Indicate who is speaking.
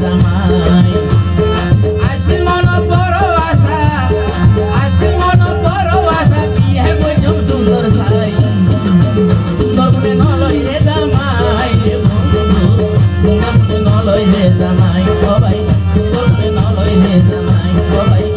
Speaker 1: জামাই আসি মন বড় আশা, আসি মন বড় আশা, বিয়ে বৈঠম সুন্দর ভাই তবে নলই রে জামাই রে বন্ধু তবে নলই রে জামাই ও ভাই তবে নলই রে জামাই ও ভাই